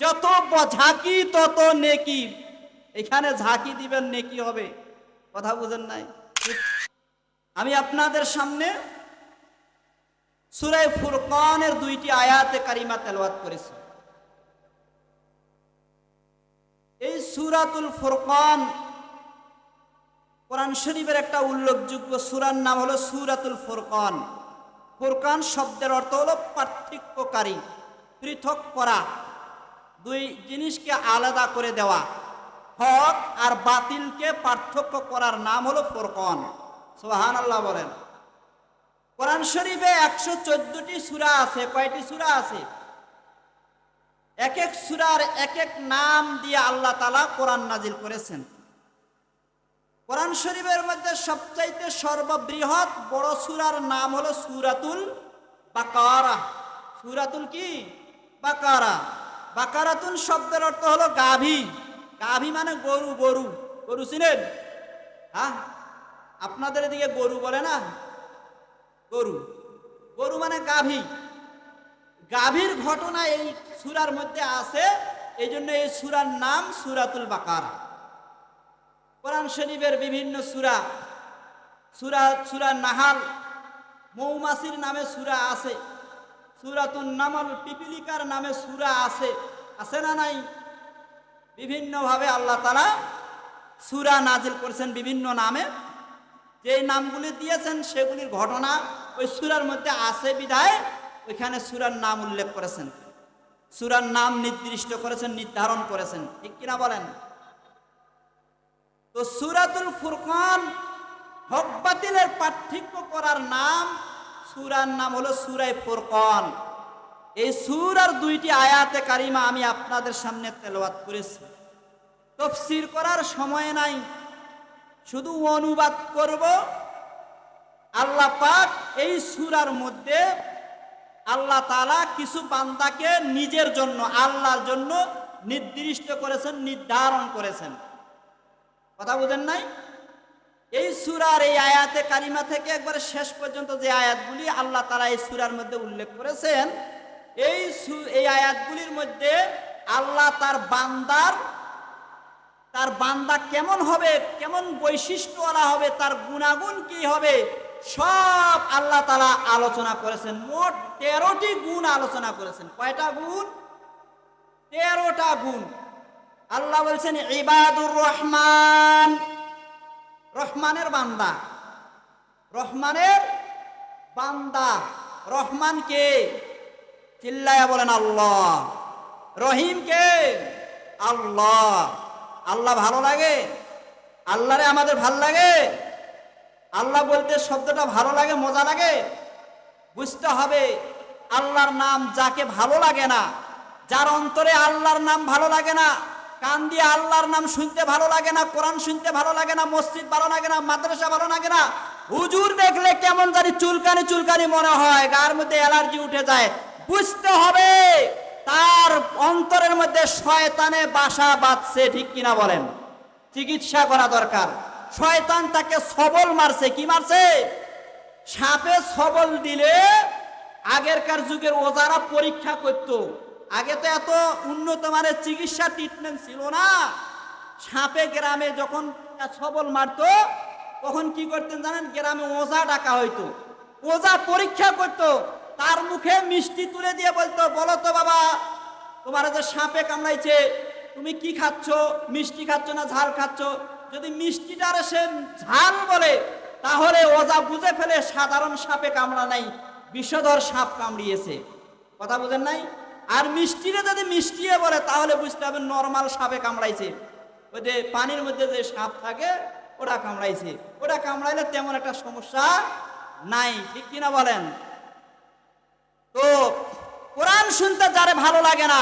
যত ঝাঁকি, তত নেকি। এখানে ঝাঁকি দিবেন, নেকি হবে। কথা বুঝেন নাই? আমি আপনাদের সামনে সুরায় ফুরকানের দুইটি আয়াতে কারিমা তেলাওয়াত করেছি। এই সুরাতুল ফুরকান কোরআন শরীফের একটা উল্লেখযোগ্য সুরার নাম হলো সুরাতুল ফুরকান। ফুরকান শব্দের অর্থ হলো পার্থক্যকারী, পৃথক করা। দুই জিনিসকে আলাদা করে দেওয়া, হক আর বাতিলকে পার্থক্য করার নাম হলো ফুরকান। সোহান আল্লাহ বলেন। কোরআন শরীফে একশো চোদ্দটি সুরা আছে, কয়টি সুরা আছে? এক এক সুরার এক এক নাম দিয়ে আল্লাহ তালা কোরআন নাজিল করেছেন। কোরআন শরীফের মধ্যে সবচাইতে সর্ববৃহৎ বড় সুরার নাম হলো সুরাতুল বাকারা। সুরাতুল কি? বাকারা। বাকারাতুন শব্দের অর্থ হলো গাভী। গাভী মানে গরু গরু। গরু চিনেন? হ্যাঁ? আপনাদের এদিকে গরু বলে না? গরু। গরু মানে গাভী। গাভীর ঘটনা এই সুরার মধ্যে আছে এই জন্য এই সুরার নাম সুরাতুল বাকারা। কোরআন শরীফের বিভিন্ন সুরা সুরা সুরা নাহাল, মৌমাছির নামে সুরা আছে। সুরাতুন নামল পিপিলিকার নামে সুরা আছে। আছে না নাই? বিভিন্নভাবে আল্লাহ তালা সুরা নাজিল করেছেন বিভিন্ন নামে। যে নামগুলি দিয়েছেন সেগুলির ঘটনা ওই সুরার মধ্যে আছে বিধায় ওইখানে সুরার নাম উল্লেখ করেছেন। সুরার নাম নির্দিষ্ট করেছেন, নির্ধারণ করেছেন। ঠিক কিনা বলেন? তো সুরাতুল ফুরকান হক বাতিলের পার্থক্য করার নাম সুরার নাম হলো সুরাই ফুরকান। এই সুরার দুইটি আয়াতে কারিমা আমি আপনাদের সামনে তেলাওয়াত করেছি। তফসির করার সময় নাই। শুধু অনুবাদ করব। আল্লাহ পাক এই সুরার মধ্যে আল্লাহ তালা কিছু বান্দাকে নিজের জন্য, আল্লাহর জন্য নির্দিষ্ট করেছেন, নির্ধারণ করেছেন। কথা বুঝেন নাই? এই সুরার এই আয়াতে কারিমা থেকে একবারে শেষ পর্যন্ত যে আয়াতগুলি আল্লাহ তারা এই সুরার মধ্যে উল্লেখ করেছেন, এই এই আয়াতগুলির মধ্যে আল্লাহ তার বান্দার, তার বান্দা কেমন হবে, কেমন বৈশিষ্ট্যওয়ালা হবে, তার গুণাগুণ কি হবে, সব আল্লাহ তালা আলোচনা করেছেন। মোট তেরোটি গুণ আলোচনা করেছেন। কয়টা গুণ? তেরোটা গুণ। আল্লাহ বলছেন, ইবাদুর রহমান। রহমানের বান্দা। রহমানের বান্দা। রহমান কে? চিল্লায়া বলেন আল্লাহ। রহিম কে? আল্লাহ। আল্লাহ ভালো লাগে? আল্লাহরে আমাদের ভালো লাগে? আল্লাহ বলতে শব্দটা ভালো লাগে, মজা লাগে? বুঝতে হবে, আল্লাহর নাম যাকে ভালো লাগে না, যার অন্তরে আল্লাহর নাম ভালো লাগে না কান দিয়ে আল্লাহর নাম শুনতে ভালো লাগে না, কোরআন শুনতে ভালো লাগে না, মসজিদ ভালো লাগে না, মাদ্রাসা ভালো লাগে না। হুজুর দেখলে কেমন জানি চুলকানি চুলকানি মনে হয়, গার মধ্যে অ্যালার্জি উঠে যায়। বুঝতে হবে, তার অন্তরের মধ্যে শয়তানে বাসা বাঁধছে, ঠিক কিনা বলেন? চিকিৎসা করা দরকার। শয়তান তাকে সবল মারছে, কি মারছে? সাপে সবল দিলে আগেরকার যুগের ওজারা পরীক্ষা করত। আগে তো এত উন্নত মানের চিকিৎসা ট্রিটমেন্ট ছিল না। সাপে গ্রামে যখন ছবল মারতো, তখন কি করতেন জানেন? গ্রামে ওজা ডাকা হইতো। ওজা পরীক্ষা করতো। তার মুখে মিষ্টি তুলে দিয়ে বলতো, বলো তো বাবা, তোমার যে সাপে কামড়াইছে, তুমি কি খাচ্ছ? মিষ্টি খাচ্ছ না ঝাল খাচ্ছ? যদি মিষ্টিটারে সে ঝাল বলে, তাহলে ওজা বুঝে ফেলে সাধারণ সাপে কামড়া নাই, বিষধর সাপ কামড়িয়েছে। কথা বুঝেন নাই? আর মিষ্টিরে যদি মিষ্টিয়ে বলে, তাহলে বুঝতে হবে নর্মাল সাপে কামড়াইছে। ওই যে পানির মধ্যে যে সাপ থাকে, ওটা কামড়াইছে। ওটা কামড়াইলে তেমন একটা সমস্যা নাই, ঠিক কিনা বলেন? তো কোরআন শুনতে যারে ভালো লাগে না,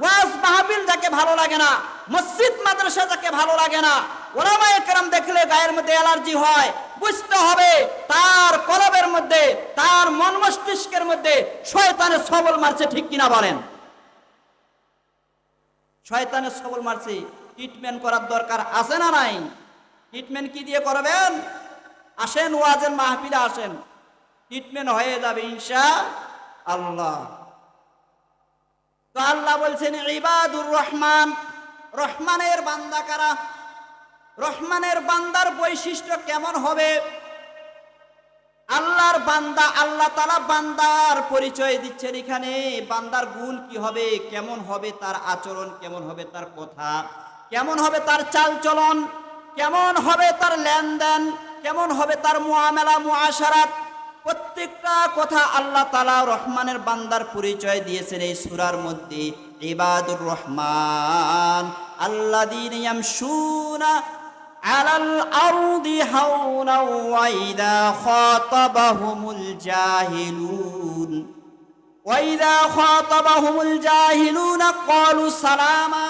ওয়াজ মাহবিল যাকে ভালো লাগে না, মসজিদ মাদ্রাসা যাকে ভালো লাগে না ওলামা একরাম দেখলে গায়ের মধ্যে অ্যালার্জি হয় বুঝতে হবে, তার কলবের মধ্যে, তার মন মস্তিষ্কের মধ্যে শয়তানের সবল মারছে, ঠিক কিনা বলেন? শয়তানের সবল মারছে ট্রিটমেন্ট করার দরকার আছে না নাই? ট্রিটমেন্ট কি দিয়ে করবেন? আসেন, ওয়াজের মাহফিলে আসেন। ট্রিটমেন্ট হয়ে যাবে ইনশা আল্লাহ তো আল্লাহ বলছেন, ইবাদুর রহমান, রহমানের বান্দা কারা? রহমানের বান্দার বৈশিষ্ট্য কেমন হবে? আল্লাহর বান্দা, আল্লাহ তালা বান্দার পরিচয় দিচ্ছেন এখানে। বান্দার গুণ কি হবে? কেমন হবে? তার আচরণ কেমন হবে? তার কথা। কেমন হবে? তার চাল চলন কেমন হবে? তার লেনদেন। কেমন হবে? তার মুআমেলা, মুআশারাত। প্রত্যেকটা কথা আল্লাহ তালা রহমানের বান্দার পরিচয় দিয়েছেন এই সুরার মধ্যে। ইবাদুর রহমান। আল্লাদিন ইয়ামশুনা على الأرض هونا وإذا خاطبهم الجاهلون وإذا خاطبهم الجاهلون قالوا سلاما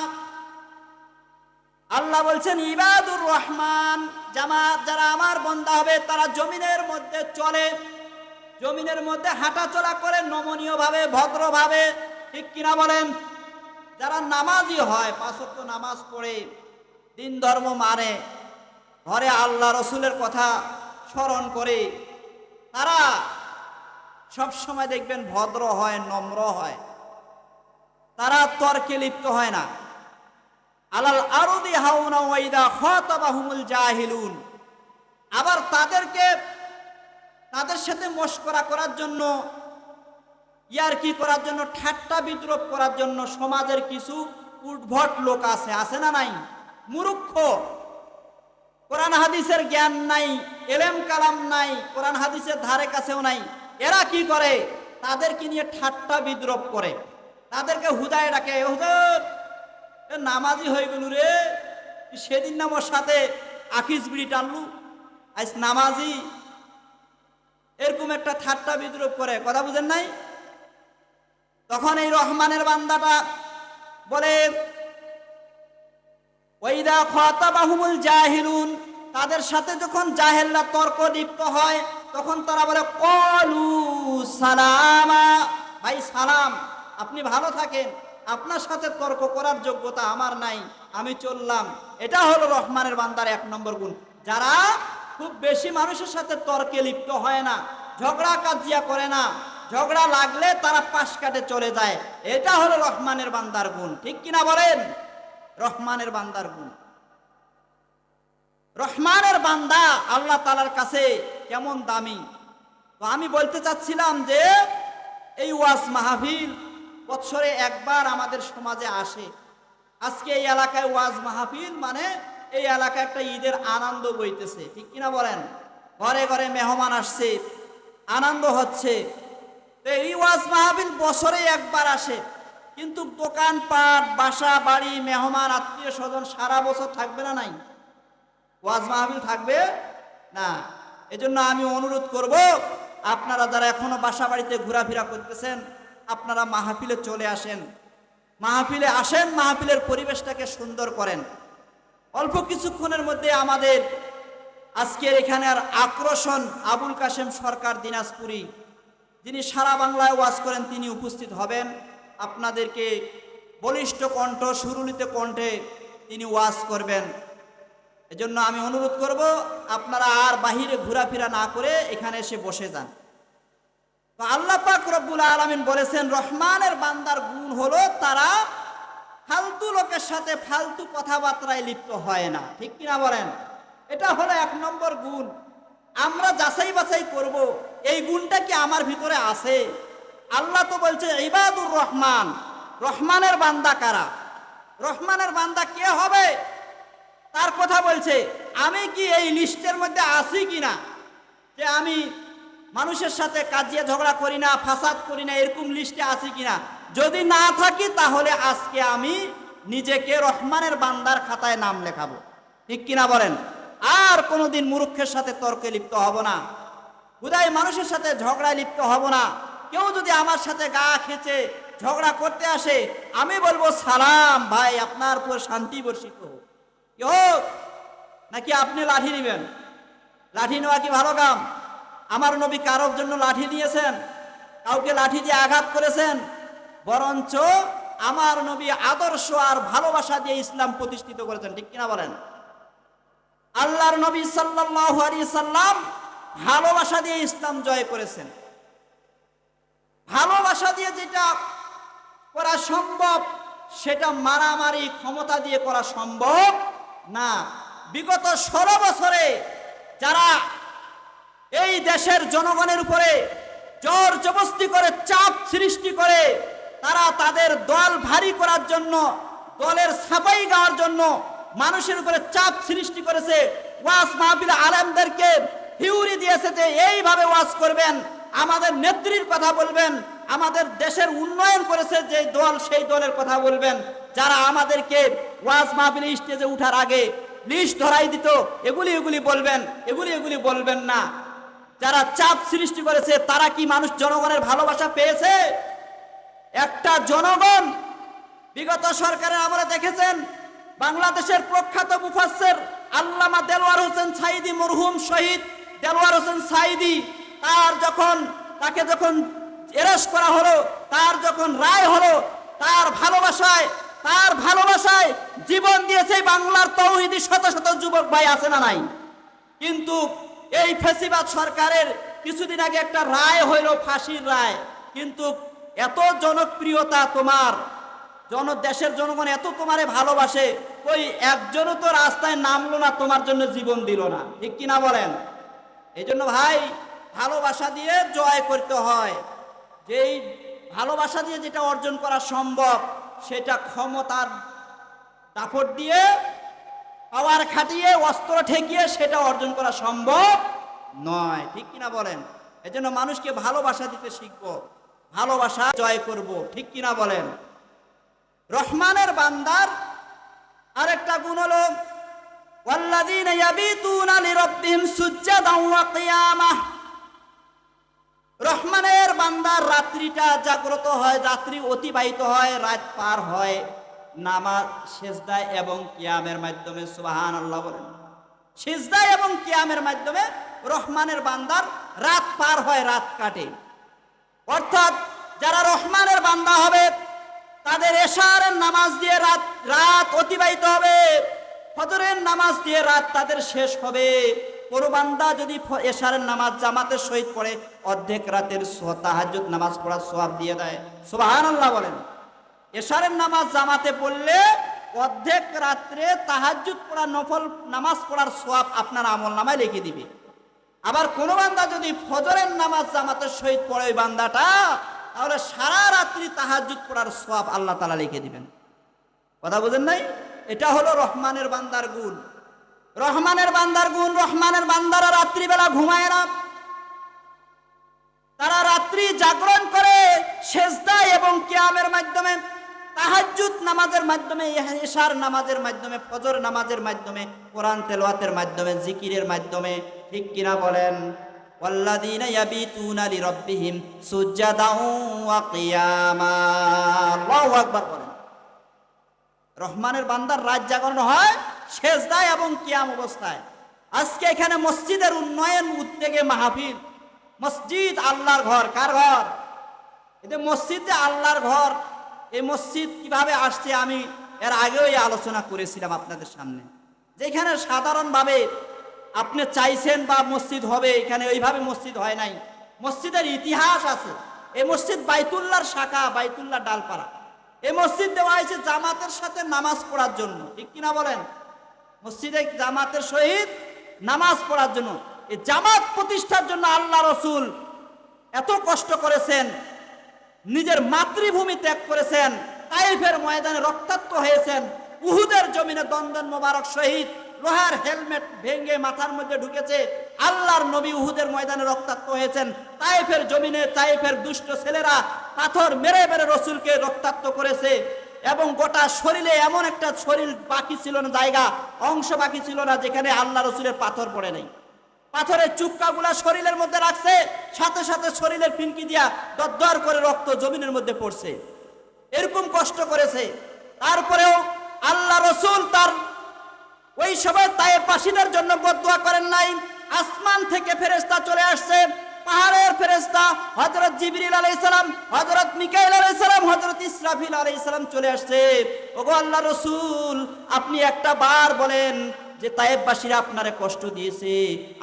আল্লাহ বলছেন ইবাদুর রহমান জামাত যারা আমার বন্ধা হবে তারা জমিনের মধ্যে চলে জমিনের মধ্যে হাঁটা চলা করে নমনীয় ভাবে ভদ্রভাবে ঠিক কিনা বলেন যারা নামাজি হয় পাঁচত্ব নামাজ পড়ে দিন ধর্ম মানে ঘরে আল্লাহ রসুলের কথা স্মরণ করে তারা সব সময় দেখবেন ভদ্র হয়, নম্র হয়। তারা তর্কে লিপ্ত হয় না। আলাল আরদি হাউনা ওয়াইদা খাতাবাহুমুল জাহিলুন। আবার তাদেরকে তাদের সাথে মস্করা করার জন্য ইয়ার কি করার জন্য, ঠাট্টা বিদ্রোপ করার জন্য সমাজের কিছু উদ্ভট লোক আছে আছে না নাই? মুরুক্ষ। কোরআন হাদিসের জ্ঞান নাই, এলেম কালাম নাই, কোরআন হাদিসের ধারে কাছেও নাই। এরা কি করে? তাদেরকে নিয়ে ঠাট্টা বিদ্রোপ করে। তাদেরকে হুদায় ডাকে হুজুর নামাজি হয়ে গেল রে। সেদিন না ওর সাথে আখিস বিড়ি টানলু? আজ নামাজি। এরকম একটা ঠাট্টা বিদ্রোপ করে। কথা বুঝেন নাই? তখন এই রহমানের বান্দাটা বলে ওইদা খতাবাহুমুল জাহিলুন, তাদের সাথে যখন জাহেলরা তর্ক লিপ্ত হয়, তখন তারা বলে, কলু সালামা। ভাই, সালাম, আপনি ভালো থাকেন, আপনার সাথে তর্ক করার যোগ্যতা আমার নাই, আমি চললাম। এটা হলো রহমানের বান্দার এক নম্বর গুণ। যারা খুব বেশি মানুষের সাথে তর্কে লিপ্ত হয় না, ঝগড়া কাজিয়া করে না, ঝগড়া লাগলে তারা পাশ কাটে চলে যায়, এটা হলো রহমানের বান্দার গুণ। ঠিক কিনা বলেন? রহমানের বান্দার গুণ। রহমানের বান্দা আল্লাহ তালার কাছে কেমন দামি। তো আমি বলতে চাচ্ছিলাম যে, এই ওয়াজ মাহফিল বৎসরে একবার আমাদের সমাজে আসে। আজকে এই এলাকায় ওয়াজ মাহফিল মানে এই এলাকায় একটা ঈদের আনন্দ বইতেছে, ঠিক কিনা বলেন? ঘরে ঘরে মেহমান আসছে, আনন্দ হচ্ছে। তো এই ওয়াজ মাহফিল বছরে একবার আসে। কিন্তু দোকানপাট, বাসা, বাড়ি, মেহমান, আত্মীয় স্বজন সারা বছর থাকবে না নাই? ওয়াজ মাহফিল থাকবে না? এজন্য আমি অনুরোধ করব, আপনারা যারা এখনও বাসা বাড়িতে ঘোরাফেরা করতেছেন, আপনারা মাহফিলে চলে আসেন। মাহফিলে আসেন, মাহফিলের পরিবেশটাকে সুন্দর করেন। অল্প কিছুক্ষণের মধ্যে আমাদের আজকের এখানে আর আকর্ষণ আবুল কাশেম সরকার দিনাজপুরি, যিনি সারা বাংলায় ওয়াজ করেন, তিনি উপস্থিত হবেন। আপনাদেরকে বলিষ্ঠ কণ্ঠ, সুরুলিত কণ্ঠে তিনি ওয়াজ করবেন। এজন্য আমি অনুরোধ করব, আপনারা আর বাহিরে ঘোরাফেরা না করে এখানে এসে বসে যান। তো আল্লাহ পাক রব্বুল আলমিন বলেছেন, রহমানের বান্দার গুণ হলো তারা ফালতু লোকের সাথে ফালতু কথাবার্তায় লিপ্ত হয় না। ঠিক কিনা বলেন? এটা হলো এক নম্বর গুণ। আমরা যাচাই বাছাই করব, এই গুণটা কি আমার ভিতরে আছে? আল্লাহ তো বলছে, ইবাদুর রহমান। রহমানের বান্দা কারা? রহমানের বান্দা কে হবে? তার কথা বলছে, আমি কি এই লিস্টের মধ্যে আছি কিনা? যে আমি মানুষের সাথে কাজিয়া ঝগড়া করি না, ফাসাদ করি না, এরকম লিস্টে আছি কিনা? যদি না থাকি, তাহলে আজকে আমি নিজেকে রহমানের বান্দার খাতায় নাম লেখাবো। ঠিক কিনা বলেন? আর কোনোদিন মুরুক্ষের সাথে তর্কে লিপ্ত হব না। হুদায় মানুষের সাথে ঝগড়ায় লিপ্ত হব না। কেউ যদি আমার সাথে গা খেচে ঝগড়া করতে আসে, আমি বলব, সালাম ভাই, আপনার উপর শান্তি বর্ষিত হোক। নাকি আপনি লাঠি নেবেন? লাঠি নেওয়া কি ভালো কাম? আমার নবী কারোর জন্য লাঠি নিয়েছেন কাউকে লাঠি দিয়ে আঘাত করেছেন? বরঞ্চ আমার নবী আদর্শ আর ভালোবাসা দিয়ে ইসলাম প্রতিষ্ঠিত করেছেন, ঠিক কিনা বলেন? আল্লাহর নবী আলাইহি সাল্লাম ভালোবাসা দিয়ে ইসলাম জয় করেছেন। ভালোবাসা দিয়ে যেটা করা সম্ভব, সেটা মারামারি ক্ষমতা দিয়ে করা সম্ভব না। বিগত ষোলো বছরে যারা এই দেশের জনগণের উপরে জোর জবস্তি করে চাপ সৃষ্টি করে, তারা তাদের দল ভারী করার জন্য, দলের সাফাই গাওয়ার জন্য মানুষের উপরে চাপ সৃষ্টি করেছে। ওয়াজ মাহবিল আলমদেরকে হিউরি দিয়েছে যে এইভাবে ওয়াজ করবেন। আমাদের নেত্রীর কথা বলবেন, আমাদের দেশের উন্নয়ন করেছে যে দল, সেই দলের কথা বলবেন। যারা আমাদেরকে ওয়াজ মাহবিল স্টেজে উঠার আগে লিস্ট ধরাই দিত, এগুলি এগুলি বলবেন, এগুলি এগুলি বলবেন না। যারা চাপ সৃষ্টি করেছে, তারা কি মানুষ জনগণের ভালোবাসা পেয়েছে? একটা জনগণ, বিগত সরকারের আমরা দেখেছেন, বাংলাদেশের প্রখ্যাত মুফাসসির আল্লামা দেলোয়ার হোসেন সাইদি মরহুম শহীদ, দেলোয়ার হোসেন সাইদি তার যখন, তাকে যখন এরেস্ট করা হলো, তার যখন রায় হলো, তার ভালোবাসায় তার ভালোবাসায় জীবন দিয়েছে বাংলার তৌহিদি শত শত যুবক ভাই আছে না নাই? কিন্তু এই ফেসিবাদ সরকারের কিছুদিন আগে একটা রায় হইল, ফাঁসির রায়। কিন্তু এত জনপ্রিয়তা তোমার, জন, দেশের জনগণ এত তোমারে ভালোবাসে ওই একজনও তো রাস্তায় নামলো না, তোমার জন্য জীবন দিল না। ঠিক কিনা বলেন? এই জন্য ভাই ভালোবাসা দিয়ে জয় করতে হয় যেই ভালোবাসা দিয়ে যেটা অর্জন করা সম্ভব সেটা ক্ষমতার দাপট দিয়ে পাওয়ার খাটিয়ে অস্ত্র ঠেকিয়ে সেটা অর্জন করা সম্ভব নয় ঠিক কিনা বলেন এজন্য মানুষকে ভালোবাসা দিতে শিখবো ভালোবাসা জয় করব ঠিক কিনা বলেন রহমানের বান্দার আরেকটা গুণ হলো والذين يبيتون لربهم سجدا وقياما রহমানের বান্দার রাত্রিটা জাগ্রত হয়, রাত্রি অতিবাহিত হয়, রাত পার হয়, নামাজ সেজদায় এবং কিয়ামের মাধ্যমে সুবাহান আল্লাহ বলেন। সেজদায় এবং কিয়ামের মাধ্যমে রহমানের বান্দার রাত পার হয়, রাত কাটে। অর্থাৎ যারা রহমানের বান্দা হবে, তাদের এশারের নামাজ দিয়ে রাত রাত অতিবাহিত হবে, ফজরের নামাজ দিয়ে রাত তাদের শেষ হবে। কোনো বান্দা যদি এশারের নামাজ জামাতের সহিত পড়ে অর্ধেক রাতের তাহাজুদ নামাজ পড়ার সোয়াব দিয়ে দেয়। সুবাহান আল্লাহ বলেন। এশারের নামাজ জামাতে পড়লে অর্ধেক রাত্রে তাহাজুদ পড়া, নফল নামাজ পড়ার সোয়াব আপনার আমল নামায় লিখে দিবে। আবার কোনো বান্দা যদি ফজরের নামাজ জামাতের সহিত পড়ে ওই বান্দাটা, তাহলে সারা রাত্রি তাহাজুদ পড়ার সোয়াব আল্লাহ তালা লিখে দিবেন। কথা বুঝেন নাই? এটা হলো রহমানের বান্দার গুণ। রহমানের বান্দার গুণ রহমানের বান্দারা রাত্রিবেলা ঘুমায় না তারা রাত্রি জাগরণ করে সেজদায় এবং কিয়ামের মাধ্যমে তাহাজ্জুদ নামাজের মাধ্যমে এশার নামাজের মাধ্যমে ফজর নামাজের মাধ্যমে কোরআন তেলাওয়াতের মাধ্যমে জিকিরের মাধ্যমে ঠিক কিনা বলেন والذين يبيتون لربهم سجدا وقياما আল্লাহু আকবার বলেন রহমানের বান্দার রাত জাগরণ হয় শেষদায় এবং কিয়াম অবস্থায়। আজকে এখানে মসজিদের উন্নয়ন উদ্যোগে মাহফিল। মসজিদ আল্লাহর ঘর, কার ঘর? এতে মসজিদ আল্লাহর ঘর, এই মসজিদ কীভাবে আসছে আমি এর আগেও এই আলোচনা করেছিলাম আপনাদের সামনে। যেখানে সাধারণভাবে আপনি চাইছেন বা মসজিদ হবে, এখানে ওইভাবে মসজিদ হয় নাই। মসজিদের ইতিহাস আছে। এই মসজিদ বাইতুল্লাহর শাখা বাইতুল্লাহ ডালপাড়া এই মসজিদ দেওয়া হয়েছে জামাতের সাথে নামাজ পড়ার জন্য। ঠিক কিনা বলেন? মসজিদে জামাতের সহিত নামাজ পড়ার জন্য, এই জামাত প্রতিষ্ঠার জন্য আল্লাহ রসুল এত কষ্ট করেছেন, নিজের মাতৃভূমি ত্যাগ করেছেন, তাইফের ময়দানে রক্তাক্ত হয়েছেন, উহুদের জমিনে দ্বন্দ্বের মোবারক শহীদ, লোহার হেলমেট ভেঙে মাথার মধ্যে ঢুকেছে, আল্লাহর নবী উহুদের ময়দানে রক্তাক্ত হয়েছেন, তাইফের জমিনে তাইফের দুষ্ট ছেলেরা পাথর মেরে মেরে রসুলকে রক্তাক্ত করেছে। এবং গোটা শরীরে এমন একটা শরীর বাকি ছিল না, জায়গা, অংশ বাকি ছিল না, যেখানে আল্লাহ রসুলের পাথর পড়ে নেই। পাথরের চুক্কাগুলা শরীরের মধ্যে রাখছে, সাথে সাথে শরীরের ফিনকি দিয়া দরদর করে রক্ত জমিনের মধ্যে পড়ছে। এরকম কষ্ট করেছে। তারপরেও আল্লাহ রসুল তার ওই সময় তাইবাসীদের জন্য বদুয়া করেন নাই। আসমান থেকে ফেরেস্তা চলে আসছে। পাহাড়ের ফেরেস্তা হজরত জিবরিল আলাইহিস সালাম হজরত মিকাইল আলাইহিস সালাম হজরত ইসরাফিল আলাইহিস সালাম চলে আসছে। ওগো আল্লাহ রসুল, আপনি একটা বার বলেন যে তায়েববাসীরা আপনারে কষ্ট দিয়েছে।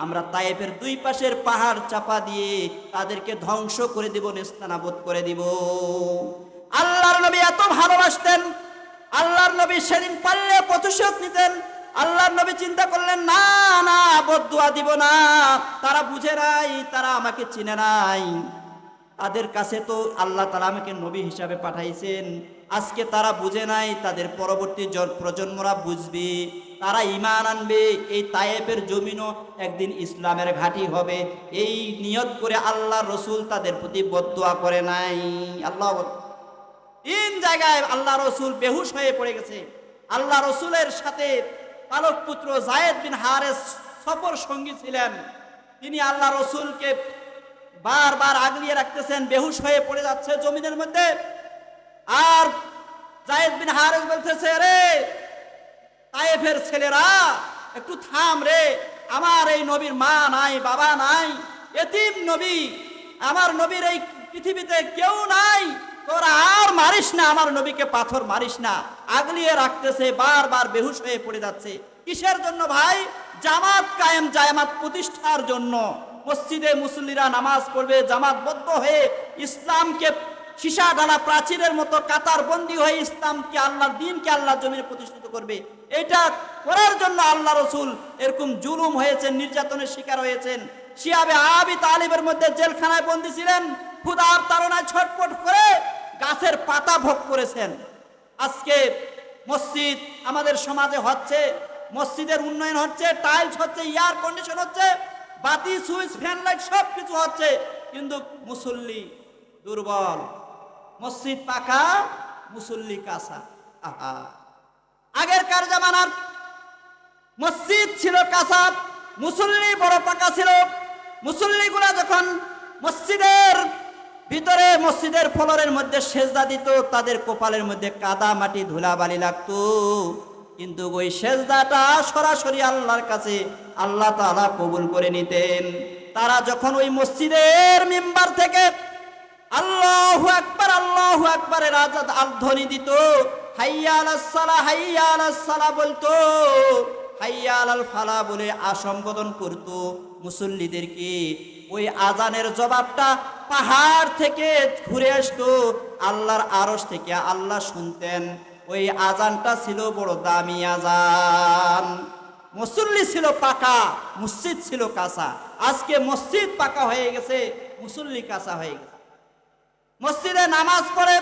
আমরা তায়েবের দুই পাশের পাহাড় চাপা দিয়ে তাদেরকে ধ্বংস করে দিব নেস্তানাবোধ করে দিব। আল্লাহর নবী এত ভালোবাসতেন। আল্লাহর নবী সেদিন পারলে প্রতিশোধ নিতেন। আল্লাহর নবী চিন্তা করলেন, না না, বদুয়া দিব না। তারা বুঝে নাই, তারা আমাকে চিনে নাই। তাদের কাছে তো আল্লাহ তালা আমাকে নবী হিসাবে পাঠাইছেন। আজকে তারা বুঝে নাই, তাদের পরবর্তী জন- প্রজন্মরা বুঝবে। তারা ইমান আনবে, এই তায়েবের জমিনও একদিন ইসলামের ঘাঁটি হবে। এই নিয়ত করে আল্লাহ রসুল তাদের প্রতি বদুয়া করে নাই। আল্লাহ তিন জায়গায় আল্লাহ রসুল বেহুশ হয়ে পড়ে গেছে। আল্লাহ রসুলের সাথে পালক পুত্র জায়েদ বিন হারেস সফর সঙ্গী ছিলেন। তিনি আল্লাহ রসুলকে বারবার আগলিয়ে রাখতেছেন, বেহুশ হয়ে পড়ে যাচ্ছে জমিনের মধ্যে। আর জায়েদ বিন হারেস বলতেছে, রে তায়েফের ছেলেরা, একটু থাম রে, আমার এই নবীর মা নাই, বাবা নাই, এতিম নবী, আমার নবীর এই পৃথিবীতে কেউ নাই, তোরা আর মারিস না, আমার নবীকে পাথর মারিস না। আগলিয়ে রাখতেছে, বারবার বেহুশ হয়ে পড়ে যাচ্ছে। কিসের জন্য ভাই? জামাত কায়েম, জামাত প্রতিষ্ঠার জন্য। মসজিদে মুসল্লিরা নামাজ পড়বে, জামাতবদ্ধ হয়ে ইসলামকে সীসা ডালা প্রাচীরের মতো কাতার বন্দি হয়ে ইসলামকে আল্লাহর দিনকে আল্লাহর জমিনে প্রতিষ্ঠিত করবে। এটা করার জন্য আল্লাহ রসুল এরকম জুলুম হয়েছেন, নির্যাতনের শিকার হয়েছেন। শিয়াবে আবি তালিবের মধ্যে জেলখানায় বন্দী ছিলেন ক্ষুদার তারণায় ছটপট করে গাছের পাতা ভোগ করেছেন। আজকে মসজিদ আমাদের সমাজে হচ্ছে, মসজিদের উন্নয়ন হচ্ছে টাইলস হচ্ছে এয়ার কন্ডিশন হচ্ছে, বাতি সুইচ ফ্যান লাইট সব কিছু হচ্ছে, কিন্তু মুসল্লি দুর্বল। মসজিদ পাকা, মুসল্লি কাঁচা। আহা। আগের কার জামানার মসজিদ ছিল কাঁচা, মুসল্লি বড় পাকা ছিল। মুসল্লিগুলা যখন মসজিদের ভিতরে মসজিদের ফলরের মধ্যে সেজদা দিত, তাদের কপালের মধ্যে কাদা, মাটি, ধুলাবালি লাগতো। কিন্তু ওই সেজদাটা সরাসরি আল্লাহর কাছে আল্লাহ তাআলা কবুল করে নিতেন। তারা যখন ওই মসজিদের মেম্বার থেকে আল্লাহ আকবার, আল্লাহু আকবারের আজাদ আল ধ্বনি দিত, হাইয়া আলাস সালা হাইয়া সালা বলতো। হাইয়া আলাল ফালা বলে আসম্বোধন করত মুসল্লিদেরকে। ওই আজানের জবাবটা পাহাড় থেকে ঘুরে আসতো, আল্লাহর আরশ থেকে আল্লাহ শুনতেন। ওই আজানটা ছিল বড় দামি আজান। মুসল্লি ছিল পাকা, মসজিদ ছিল কাঁচা। আজকে মসজিদ পাকা হয়ে গেছে, মুসল্লি কাঁচা হয়ে গেছে। মসজিদে নামাজ পড়ে,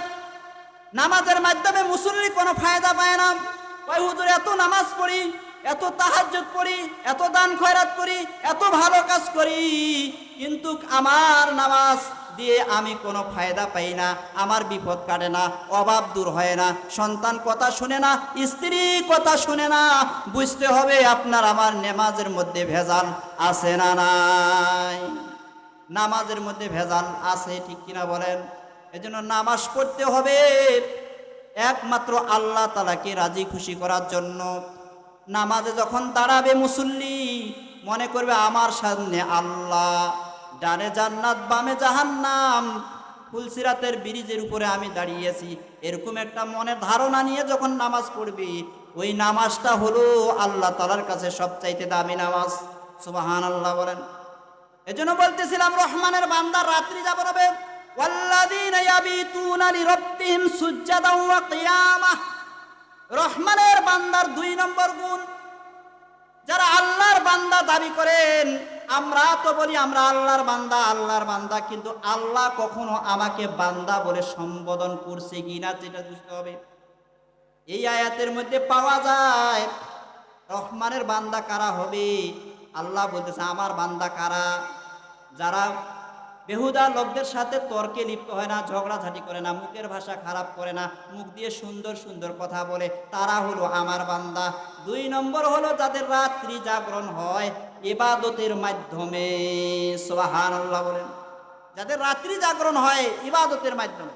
নামাজের মাধ্যমে মুসল্লি কোনো ফায়দা পায় না। ওই হুজুর, এত নামাজ পড়ি, এত তাহাজ্জুদ পড়ি, এত দান খয়রাত করি, এত ভালো কাজ করি, কিন্তু আমার নামাজ দিয়ে আমি কোনো ফায়দা পাই না, আমার বিপদ কাটে না, অভাব দূর হয় না, সন্তান কথা শুনে না, স্ত্রী কথা শুনে না, বুঝতে হবে আপনার আমার নেমাজের মধ্যে ভেজাল আছে না নাই। নামাজের মধ্যে ভেজাল আছে ঠিক কিনা বলেন? এজন্য নামাজ পড়তে হবে একমাত্র আল্লাহ তালাকে রাজি খুশি করার জন্য। নামাজে যখন দাঁড়াবে মুসল্লি, মনে করবে আমার সামনে আল্লাহ। ডানে জান্নাত, বামে জাহান্নাম। ফুলসিরাতের ব্রিজের উপরে আমি দাঁড়িয়েছি। এরকম একটা মনের ধারণা নিয়ে যখন নামাজ পড়বি, ওই নামাজটা হলো আল্লাহ তালার কাছে সবচাইতে দামি নামাজ। সুবাহান আল্লাহ বলেন। এজন্য বলতেছিলাম, রহমানের বান্দার রাত্রি ওয়া কিয়ামাহ। রহমানের বান্দার দুই নম্বর গুণ, যারা আল্লাহর বান্দা দাবি করেন আমরা তো বলি আমরা আল্লাহর বান্দা আল্লাহর বান্দা, কিন্তু আল্লাহ কখনো আমাকে বান্দা বলে সম্বোধন করছে কিনা সেটা বুঝতে হবে। এই আয়াতের মধ্যে পাওয়া যায়, রহমানের বান্দা কারা হবে? আল্লাহ বলতেছে, আমার বান্দা কারা? যারা বেহুদা লোকদের সাথে তর্কে লিপ্ত হয় না, ঝগড়াঝাটি করে না, মুখের ভাষা খারাপ করে না, মুখ দিয়ে সুন্দর সুন্দর কথা বলে। তারা হলো আমার বান্দা। দুই নম্বর হলো যাদের রাত্রি জাগরণ হয় ইবাদতের মাধ্যমে। সোহান আল্লাহ বলেন। যাদের রাত্রি জাগরণ হয় ইবাদতের মাধ্যমে।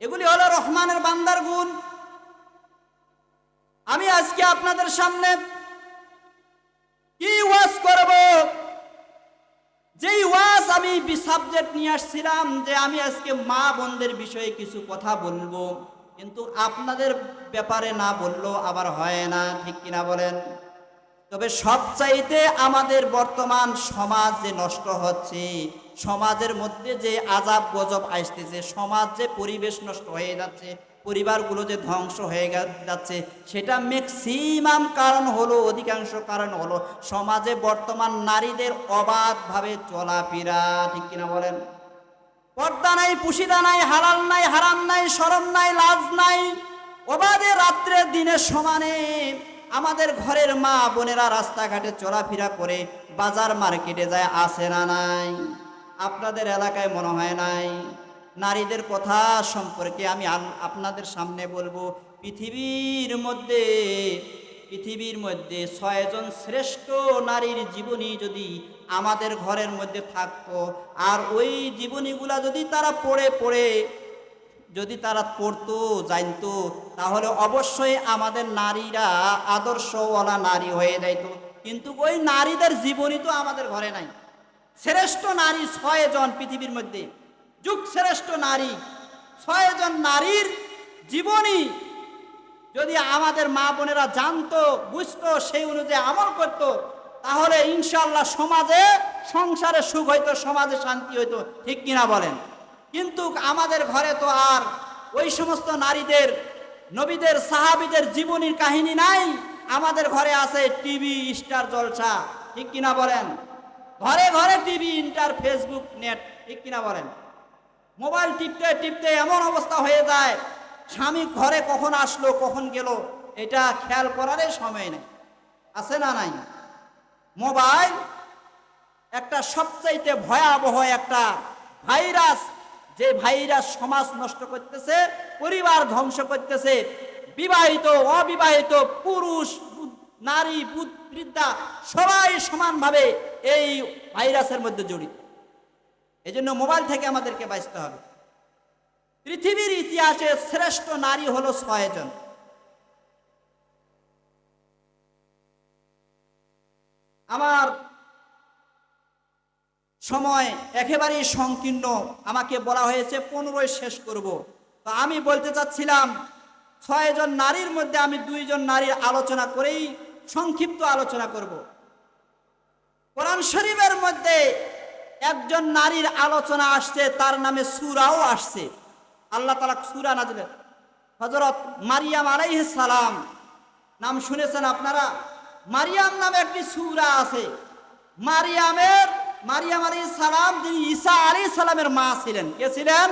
এগুলি হলো রহমানের বান্দার গুণ। আমি আজকে আপনাদের সামনে কি ওয়াজ করব? যেই ওয়াজ আমি সাবজেক্ট নিয়ে আসছিলাম যে আমি আজকে মা বোনদের বিষয়ে কিছু কথা বলব, কিন্তু আপনাদের ব্যাপারে না বললেও আবার হয় না, ঠিক কিনা বলেন? তবে সবচাইতে আমাদের বর্তমান সমাজ যে নষ্ট হচ্ছে, সমাজের মধ্যে যে আজাব গজব আসতেছে, সমাজ যে পরিবেশ নষ্ট হয়ে যাচ্ছে পরিবারগুলো যে ধ্বংস হয়ে যাচ্ছে, সেটা ম্যাক্সিমাম কারণ হলো, অধিকাংশ কারণ হলো সমাজে বর্তমান নারীদের অবাধভাবে চলাফেরা, ঠিক কিনা বলেন? পর্দা নাই, পুশিদা নাই, হালাল নাই, হারাম নাই, শরম নাই, লাজ নাই, অবাধে রাত্রে দিনের সমানে আমাদের ঘরের মা বোনেরা রাস্তাঘাটে চলাফেরা করে, বাজার মার্কেটে যায়, আসে না নাই? আপনাদের এলাকায় মনে হয় নাই? নারীদের কথা সম্পর্কে আমি আপনাদের সামনে বলব, পৃথিবীর মধ্যে পৃথিবীর মধ্যে ছয়জন শ্রেষ্ঠ নারীর জীবনী যদি আমাদের ঘরের মধ্যে থাকতো, আর ওই জীবনীগুলা যদি তারা পড়ে পড়ে, যদি তারা পড়তো, জানতো, তাহলে অবশ্যই আমাদের নারীরা আদর্শওয়ালা নারী হয়ে যাইত। কিন্তু ওই নারীদের জীবনী তো আমাদের ঘরে নাই। শ্রেষ্ঠ নারী ছয়জন পৃথিবীর মধ্যে। যুগ শ্রেষ্ঠ নারী, ছয়জন নারীর জীবনী যদি আমাদের মা বোনেরা জানতো, বুঝতো, সেই অনুযায়ী আমল করতো, তাহলে ইনশাল্লাহ সমাজে, সংসারে সুখ হইতো, সমাজে শান্তি হইতো, ঠিক কিনা বলেন? কিন্তু আমাদের ঘরে তো আর ওই সমস্ত নারীদের, নবীদের, সাহাবিদের জীবনীর কাহিনী নাই, আমাদের ঘরে আছে টিভি, স্টার, জলসা, ঠিক কিনা বলেন? ঘরে ঘরে টিভি, ইন্টার, ফেসবুক, নেট, ঠিক কিনা বলেন? মোবাইল টিপতে টিপতে এমন অবস্থা হয়ে যায়, স্বামী ঘরে কখন আসলো, কখন গেল, এটা খেয়াল করারই সময় নেই। আছে না নাই? মোবাইল একটা সবচাইতে ভয়াবহ একটা ভাইরাস, যে ভাইরাস সমাজ নষ্ট করতেছে, পরিবার ধ্বংস করতেছে, বিবাহিত, অবিবাহিত, পুরুষ নারী বৃদ্ধা, সবাই সমানভাবে এই ভাইরাসের মধ্যে জড়িত। এই জন্য মোবাইল থেকে আমাদেরকে বাঁচতে হবে। পৃথিবীর ইতিহাসে শ্রেষ্ঠ নারী হলো ছয়জন আমার সময় একেবারেই সংকীর্ণ, আমাকে বলা হয়েছে পনেরোই শেষ করব। তো আমি বলতে চাচ্ছিলাম ছয়জন নারীর মধ্যে আমি দুইজন নারীর আলোচনা করেই সংক্ষিপ্ত আলোচনা করব। কোরআন শরীফের মধ্যে একজন নারীর আলোচনা আসছে, তার নামে সুরাও আসছে। আল্লাহ তালা সুরা নাজিলেন হজরত মারিয়াম আলাইহিস সালাম, নাম শুনেছেন আপনারা? মারিয়াম নামে একটি সুরা আছে। মারিয়ামের, মারিয়াম আলী সালাম যিনি ঈসা আলী সালামের মা ছিলেন, কে ছিলেন?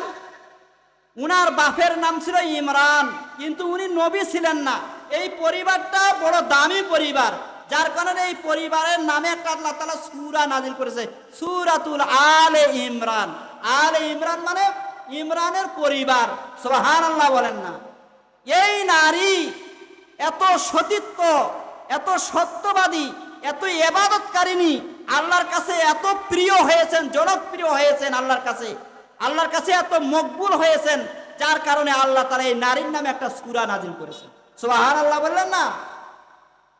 উনার বাপের নাম ছিল ইমরান, কিন্তু উনি নবী ছিলেন না। এই পরিবারটা বড় দামি পরিবার। যার কারণে এই পরিবারের নামে একটা আল্লাহ তালা সুরা নাজিল করেছে, সুরাতুল আলে ইমরান। আলে ইমরান মানে ইমরানের পরিবার সোহান আল্লাহ বলেন না। এই নারী এত সতীত্ব, এত সত্যবাদী, এত এবাদতকারিনী আল্লাহর কাছে এত প্রিয় হয়েছেন, জনপ্রিয় হয়েছেন আল্লাহর কাছে। আল্লাহর কাছে এত মকবুল হয়েছেন, যার কারণে আল্লাহ তারা এই নারীর নামে একটা সুরা নাজিল করেছেন। সোহান আল্লাহ বললেন না?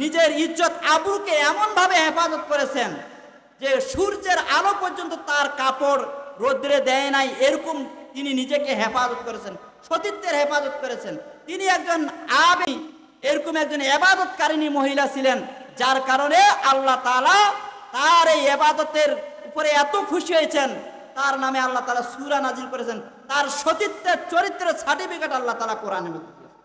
নিজের ইজ্জত আবুকে এমনভাবে হেফাজত করেছেন যে সূর্যের আলো পর্যন্ত তার কাপড় রোদ্রে দেয় নাই, এরকম তিনি নিজেকে হেফাজত করেছেন, সতীত্বের হেফাজত করেছেন। তিনি একজন আবি এরকম একজন এবাদতকারিণী মহিলা ছিলেন, যার কারণে আল্লাহ তালা তার এই এবাদতের উপরে এত খুশি হয়েছেন। তার নামে আল্লাহ তাআলা সূরা নাজিল করেছেন। তার সতীত্বের চরিত্রের সার্টিফিকেট আল্লাহ তাআলা কোরআনে মধ্যে দিয়েছেন।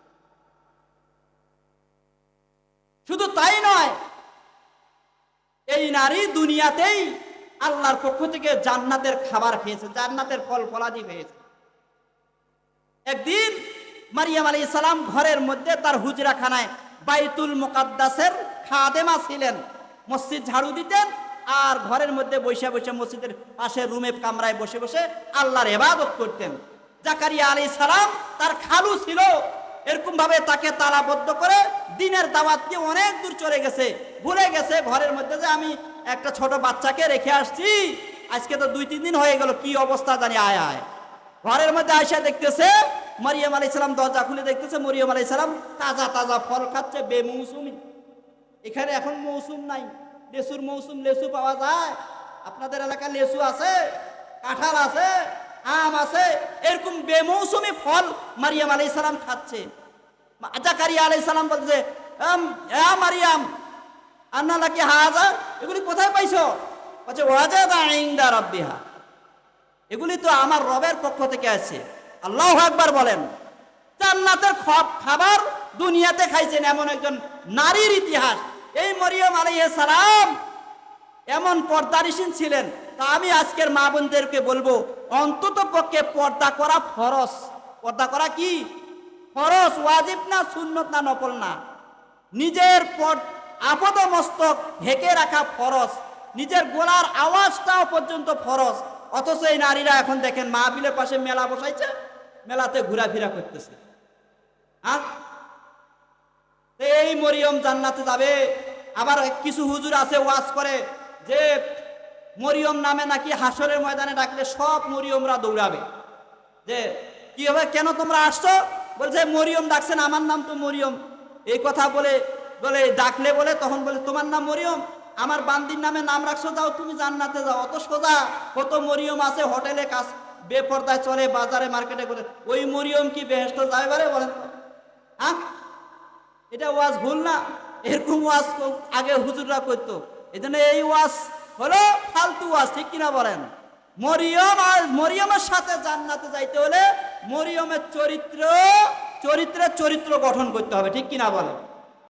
শুধু তাই নয় এই নারী দুনিয়াতেই আল্লাহর পক্ষ থেকে জান্নাতের খাবার খেয়েছে, জান্নাতের ফল ফলাদি পেয়েছে একদিন মারিয়াম আলী সালাম ঘরের মধ্যে তার হুজরাখানায় বাইতুল মোকাদ্দাসের খাদেমা ছিলেন। মসজিদ ঝাড়ু দিতেন আর ঘরের মধ্যে বসে বসে মসজিদের পাশে রুমে কামরায় বসে বসে আল্লাহর এবাদত করতেন। জাকারিয়া আলী সালাম তার খালু ছিল। এরকম ভাবে তাকে তালাবদ্ধ করে দিনের দাওয়াত দিয়ে অনেক দূর চলে গেছে। ভুলে গেছে ঘরের মধ্যে যে আমি একটা ছোট বাচ্চাকে রেখে আসছি। আজকে তো দুই তিন দিন হয়ে গেল কি অবস্থা জানি আয় আয়। ঘরের মধ্যে আয়সা দেখতেছে মরিয়ম আলাই সালাম দরজা খুলে দেখতেছে মরিয়ম আলাই সালাম তাজা তাজা ফল খাচ্ছে বে বেমৌসুমি। এখানে এখন মৌসুম নাই লেসুর মৌসুম লেসু পাওয়া যায়। আপনাদের এলাকায় লেসু আছে কাঁঠাল আছে আম আছে এরকম বে বেমৌসুমি ফল মারিয়াম আলাই সালাম খাচ্ছে। জাকারিয়া আলাই সালাম বলছে "আম, এ মারিয়াম আন্না লাকি হাজা? এগুলি কোথায় পাইছো? বলছে ওয়াজাদা ইনদা রাব্বিহা। এগুলি তো আমার রবের পক্ষ থেকে আছে। আল্লাহ একবার বলেন, জান্নাতের খাবার দুনিয়াতে খাইছেন এমন একজন নারীর ইতিহাস। এই মরিয়ম আলাইহিস সালাম এমন পর্দারিসীন ছিলেন। তা আমি আজকের মা বোনদেরকে বলব, অন্তত পক্ষে পর্দা করা ফরস পর্দা করা কি? ফরস ওয়াজিব না, সুন্নত না, নকল না। নিজের আপদ মস্তক ঢেকে রাখা ফরজ। নিজের গোলার আওয়াজটাও পর্যন্ত ফরজ। অথচ এই নারীরা এখন দেখেন মাহবিলের পাশে মেলা বসাইছে, মেলাতে ঘোরাফেরা করতেছে। তো এই মরিয়ম জান্নাতে যাবে। আবার কিছু হুজুর আছে, ওয়াজ করে যে মরিয়ম নামে নাকি হাসরের ময়দানে ডাকলে সব মরিয়মরা দৌড়াবে। যে, কি হবে? কেন তোমরা আসছো? বলছে, মরিয়ম ডাকছেন, আমার নাম তো মরিয়ম। এই কথা বলে বলে, ডাকলে বলে, তখন বলে, তোমার নাম মরিয়ম? আমার বান্দির নামে নাম রাখছো, যাও তুমি জান্নাতে যাও। অত সোজা, কত মরিয়ম আছে হোটেলে কাজ, বেপর্দায় চলে বাজারে, মার্কেটে করে ওই মরিয়ম কি বেহেস্ত যাবে পারে বলেন। হ্যাঁ এটা ওয়াজ ভুল না? এরকম ওয়াজ আগে হুজুররা করতো। এই জন্য এই ওয়াজ হলো ফালতু ওয়াজ, ঠিক কিনা বলেন? মরিয়ম আর মরিয়মের সাথে জান্নাতে যাইতে হলে মরিয়মের চরিত্র চরিত্রের চরিত্র গঠন করতে হবে, ঠিক কিনা বলেন?